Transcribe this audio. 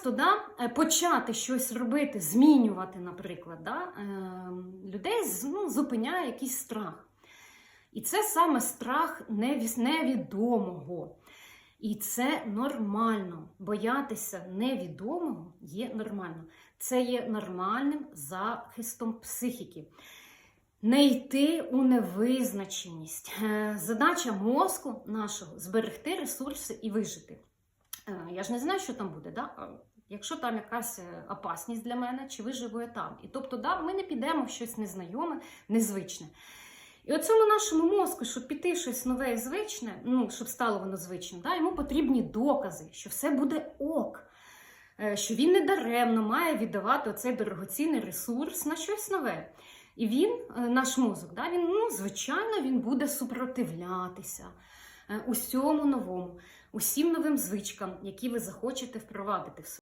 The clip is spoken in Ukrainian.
часто да, е, почати щось робити, змінювати, наприклад, да, е, людей ну, зупиняє якийсь страх. І це саме страх невідомого. І це нормально. Боятися невідомого є нормально. Це є нормальним захистом психіки. Не йти у невизначеність. Е, Задача мозку нашого зберегти ресурси і вижити. Е, Я ж не знаю, що там буде. Да? Якщо там якась е, опасність для мене, чи виживу я там. І тобто, да, ми не підемо в щось незнайоме, незвичне. І оцьому нашому мозку, щоб піти щось нове і звичне, ну, щоб стало воно звичним, да, йому потрібні докази, що все буде ок, е, що він не даремно має віддавати оцей дорогоцінний ресурс на щось нове. І він, наш мозок, да, він, ну, звичайно, він буде супротивлятися усьому новому, усім новим звичкам, які ви захочете впровадити в